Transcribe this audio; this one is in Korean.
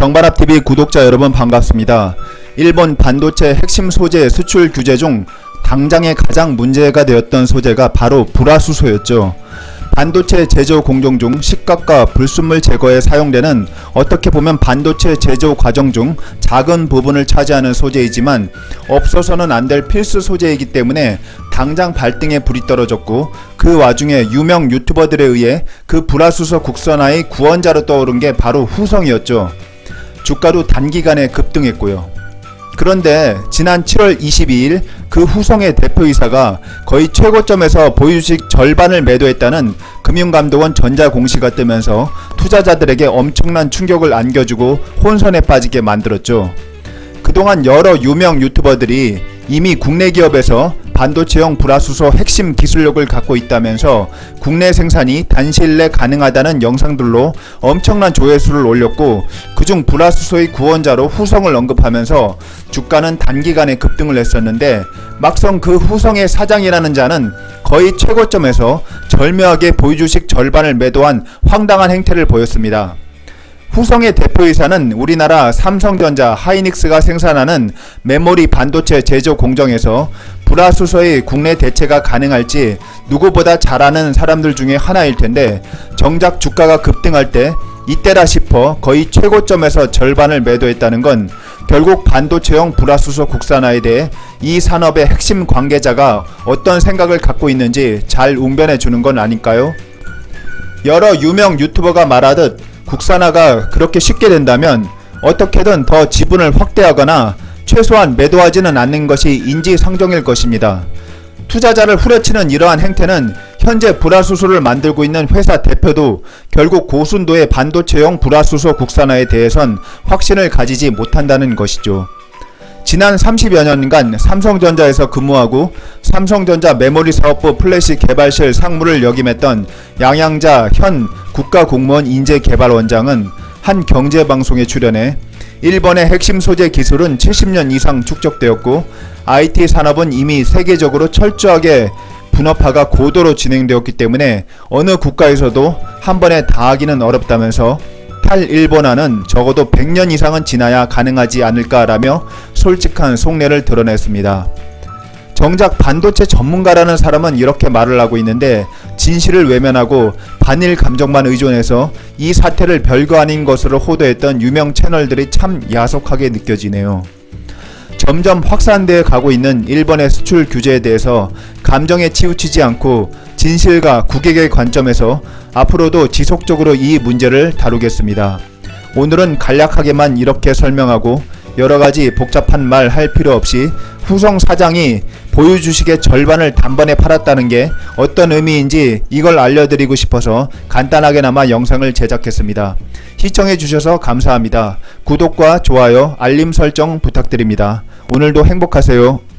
정발압TV 구독자 여러분 반갑습니다. 일본 반도체 핵심 소재 수출 규제 중 당장에 가장 문제가 되었던 소재가 바로 불화수소였죠. 반도체 제조 공정 중 식각과 불순물 제거에 사용되는 어떻게 보면 반도체 제조 과정 중 작은 부분을 차지하는 소재이지만 없어서는 안 될 필수 소재이기 때문에 당장 발등에 불이 떨어졌고 그 와중에 유명 유튜버들에 의해 그 불화수소 국산화의 구원자로 떠오른 게 바로 후성이었죠. 주가도 단기간에 급등했고요. 그런데 지난 7월 22일 그 후성의 대표이사가 거의 최고점에서 보유주식 절반을 매도했다는 금융감독원 전자공시가 뜨면서 투자자들에게 엄청난 충격을 안겨주고 혼선에 빠지게 만들었죠. 그동안 여러 유명 유튜버들이 이미 국내 기업에서 반도체용 불화수소 핵심 기술력을 갖고 있다면서 국내 생산이 단시일 내 가능하다는 영상들로 엄청난 조회수를 올렸고 그중 불화수소의 구원자로 후성을 언급하면서 주가는 단기간에 급등을 했었는데 막상 그 후성의 사장이라는 자는 거의 최고점에서 절묘하게 보유주식 절반을 매도한 황당한 행태를 보였습니다. 후성의 대표이사는 우리나라 삼성전자, 하이닉스가 생산하는 메모리 반도체 제조 공정에서 불화수소의 국내 대체가 가능할지 누구보다 잘 아는 사람들 중에 하나일 텐데 정작 주가가 급등할 때 이때라 싶어 거의 최고점에서 절반을 매도했다는 건 결국 반도체용 불화수소 국산화에 대해 이 산업의 핵심 관계자가 어떤 생각을 갖고 있는지 잘 웅변해 주는 건 아닐까요? 여러 유명 유튜버가 말하듯 국산화가 그렇게 쉽게 된다면 어떻게든 더 지분을 확대하거나 최소한 매도하지는 않는 것이 인지상정일 것입니다. 투자자를 후려치는 이러한 행태는 현재 불화수소를 만들고 있는 회사 대표도 결국 고순도의 반도체용 불화수소 국산화에 대해선 확신을 가지지 못한다는 것이죠. 지난 30여 년간 삼성전자에서 근무하고 삼성전자 메모리 사업부 플래시 개발실 상무를 역임했던 양양자 현 국가공무원 인재개발원장은 한 경제방송에 출연해 일본의 핵심 소재 기술은 70년 이상 축적되었고 IT 산업은 이미 세계적으로 철저하게 분업화가 고도로 진행되었기 때문에 어느 국가에서도 한 번에 다 하기는 어렵다면서 탈일본화는 적어도 100년 이상은 지나야 가능하지 않을까라며 솔직한 속내를 드러냈습니다. 정작 반도체 전문가라는 사람은 이렇게 말을 하고 있는데 진실을 외면하고 반일 감정만 의존해서 이 사태를 별거 아닌 것으로 호도했던 유명 채널들이 참 야속하게 느껴지네요. 점점 확산되어 가고 있는 일본의 수출 규제에 대해서 감정에 치우치지 않고 진실과 국익의 관점에서 앞으로도 지속적으로 이 문제를 다루겠습니다. 오늘은 간략하게만 이렇게 설명하고 여러 가지 복잡한 말 할 필요 없이 후성 사장이 보유 주식의 절반을 단번에 팔았다는 게 어떤 의미인지 이걸 알려드리고 싶어서 간단하게나마 영상을 제작했습니다. 시청해 주셔서 감사합니다. 구독과 좋아요, 알림 설정 부탁드립니다. 오늘도 행복하세요.